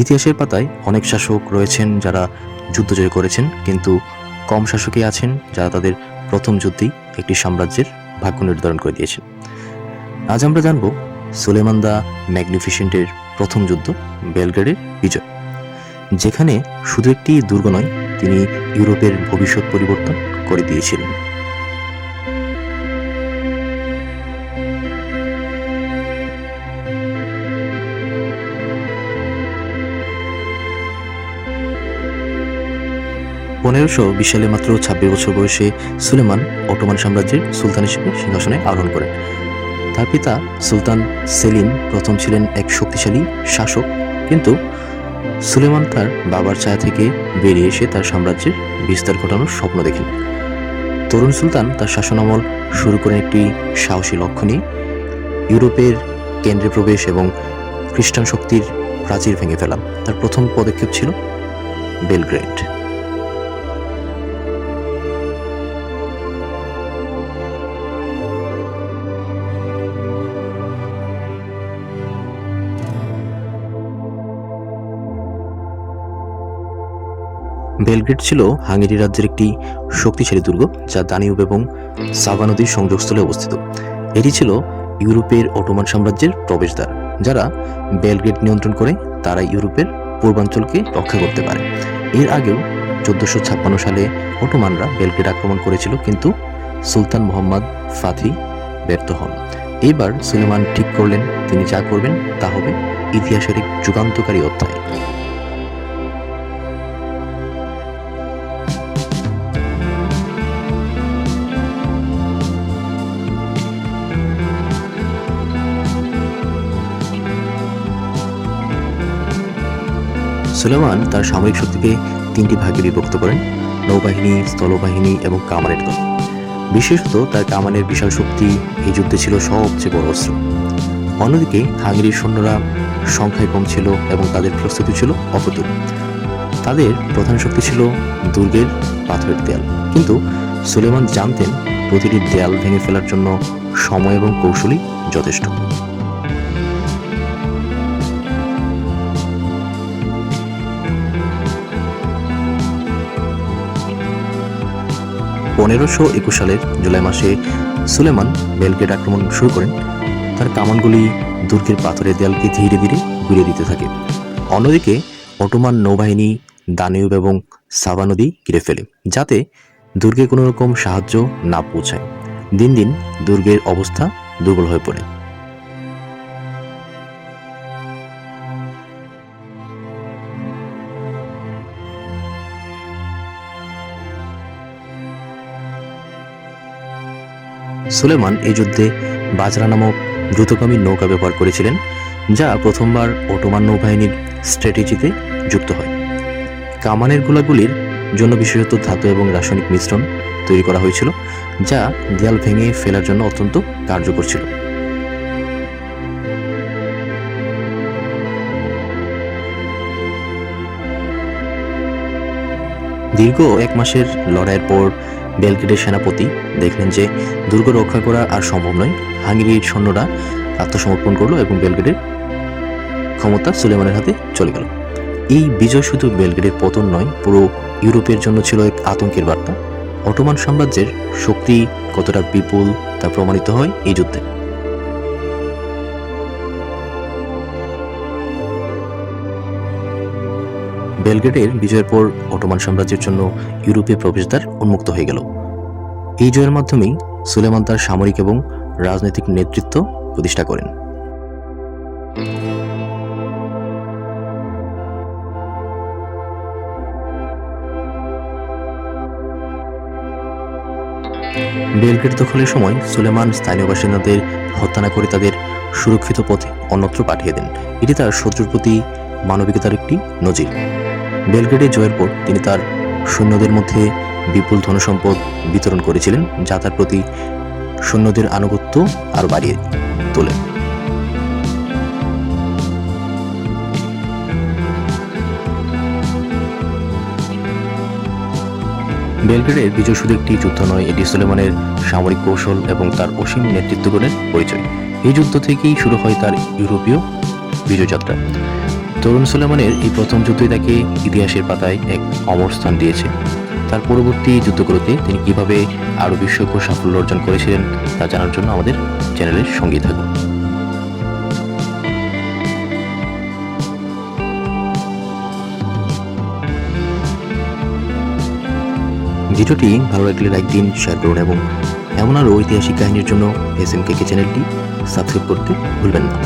ইতিহাসের পাতায় অনেক শাসক রয়েছেন যারা যুদ্ধ জয় করেছেন, কিন্তু কম শাসকই আছেন যারা তাদের প্রথম যুদ্ধেই একটি সাম্রাজ্যের ভাগ্য নির্ধারণ করে দিয়েছেন আজ আমরা জানব সুলেমান দা ম্যাগনিফিসেন্টের প্রথম যুদ্ধ বেলগ্রেডের বিজয়, যেখানে শুধু একটি দুর্গ নয়, তিনি ইউরোপের ভবিষ্যৎ পরিবর্তন করে দিয়েছিলেন। পনেরোশো বিশ সালে মাত্র ছাব্বিশ বছর বয়সে সুলেমান অটোমান সাম্রাজ্যের সুলতান হিসেবে সিংহাসনে আরোহণ করেন। তার পিতা সুলতান সেলিম প্রথম ছিলেন এক শক্তিশালী শাসক, কিন্তু সুলেমান তার বাবার ছায়া থেকে বেরিয়ে এসে তার সাম্রাজ্যের বিস্তার ঘটানোর স্বপ্ন দেখেন। তরুণ সুলতান তার শাসনামল শুরু করেন একটি সাহসী লক্ষ্য নিয়ে। ইউরোপের কেন্দ্রে প্রবেশ এবং খ্রিস্টান শক্তির প্রাচীর ভেঙে ফেলা। তার প্রথম পদক্ষেপ ছিল বেলগ্রেড। বেলগ্রেড ছিল হাঙ্গেরি রাজ্যের একটি শক্তিশালী দুর্গ যা দানিউব এবং সাভা নদীর সংযোগস্থলে অবস্থিত। এটি ছিল ইউরোপের অটোমান সাম্রাজ্যের প্রবেশদ্বার, যারা বেলগ্রেড নিয়ন্ত্রণ করে তারা ইউরোপের পূর্বাঞ্চলকে রক্ষা করতে পারে। এর আগেও চোদ্দশো ছাপ্পান্ন সালে অটোমানরা বেলগ্রেড আক্রমণ করেছিল, কিন্তু সুলতান মোহাম্মদ ফাথি ব্যর্থ হন। এবার সুলেমান ঠিক করলেন, তিনি যা করবেন তা হবে ইতিহাসের এক যুগান্তকারী অধ্যায়। সুলেমান তার সামরিক শক্তিকে তিনটি ভাগে বিভক্ত করেন, নৌবাহিনী, স্থলবাহিনী এবং কামানের দল। বিশেষত তার কামানের বিশাল শক্তি এই যুদ্ধে ছিল সবচেয়ে বড় অস্ত্র। অন্যদিকে হাঙ্গেরির সৈন্যরা সংখ্যায় কম ছিল এবং তাদের প্রস্তুতি ছিল অপ্রতুল। তাদের প্রধান শক্তি ছিল দুর্গের পাথরের দেয়াল। কিন্তু সুলেমান জানতেন প্রতিটি দেয়াল ভেঙে ফেলার জন্য সময় এবং কৌশলই যথেষ্ট। পনেরোশো একুশ সালের জুলাই মাসে সুলেমান বেলগেট আক্রমণ শুরু করেন। তার কামানগুলি দুর্গের পাথরের দেয়ালকে ধীরে ধীরে ঘুরিয়ে দিতে থাকে। অন্যদিকে অটোমান নৌবাহিনী দানিউব এবং সাবা নদী ঘিরে ফেলে, যাতে দুর্গে কোনো রকম সাহায্য না পৌঁছায়। দিন দিন দুর্গের অবস্থা দুর্বল হয়ে পড়ে। সুলেমান এই যুদ্ধে বাজরা নামক দ্রুতগামী নৌকা ব্যবহার করেছিলেন, যা প্রথমবার অটোমান নৌবাহিনীর স্ট্র্যাটেজিতে যুক্ত হয়। কামানের গোলাগুলির জন্য বিশেষত ধাতু এবং রাসায়নিক মিশ্রণ তৈরি করা হয়েছিল, যা দেয়াল ভেঙে ফেলার জন্য অত্যন্ত কার্যকর ছিল। দীর্ঘ এক মাসের লড়াইয়ের পর বেলগ্রেডের সেনাপতি দেখলেন যে দুর্গ রক্ষা করা আর সম্ভব নয়, হাঙ্গেরির সৈন্যরা আত্মসমর্পণ করল এবং বেলগ্রেডের ক্ষমতা সুলেমানের হাতে চলে গেল। এই বিজয় শুধু বেলগ্রেডের পতন নয়, পুরো ইউরোপের জন্য ছিল এক আতঙ্কের বার্তা। অটোমান সাম্রাজ্যের শক্তি কতটা বিপুল তা প্রমাণিত হয় এই যুদ্ধে। বেলগ্রেডের বিজয়ের পর অটোমান সাম্রাজ্যের জন্য ইউরোপে প্রবেশদ্বার উন্মুক্ত হয়ে গেল। এই জয়ের মাধ্যমেই সুলেমান তার সামরিক এবং রাজনৈতিক নেতৃত্ব প্রতিষ্ঠা করেন। বেলগ্রেড দখলের সময় সুলেমান স্থানীয় বাসিন্দাদের হত্যা না করে তাদের সুরক্ষিত পথে অন্যত্র পাঠিয়ে দেন। এটি তার শত্রুর প্রতি মানবিকতার একটি নজির। বেলগ্রেডে জয়ের পর তিনি তার সৈন্যদের মধ্যে বিপুল ধনসম্পদ বিতরণ করেছিলেন, যা তার প্রতি সৈন্যদের আনুগত্য আরও বাড়িয়ে তোলে। বেলগ্রেডের বিজয় শুধু একটি যুদ্ধ নয়, এটি সুলেমানের সামরিক কৌশল এবং তার অসীম নেতৃত্ব নেতৃত্বগুণের পরিচয়। এই যুদ্ধ থেকেই শুরু হয় তার ইউরোপীয় বিজয়যাত্রা তরুণ সুলেমানের এই প্রথম যুদ্ধই তাকে ইতিহাসের পাতায় এক অমর স্থান দিয়েছে। তার পরবর্তী যুদ্ধগুলোতে তিনি কীভাবে আরও বিস্ময়কর সাফল্য অর্জন করেছিলেন তা জানার জন্য আমাদের চ্যানেলের সঙ্গী থাকুন। ভিডিওটি ভালো লাগলে লাইক দিন, শেয়ার করুন এবং এমন আরও ঐতিহাসিক কাহিনীর জন্য এস এম কে চ্যানেলটি সাবস্ক্রাইব করতে ভুলবেন না।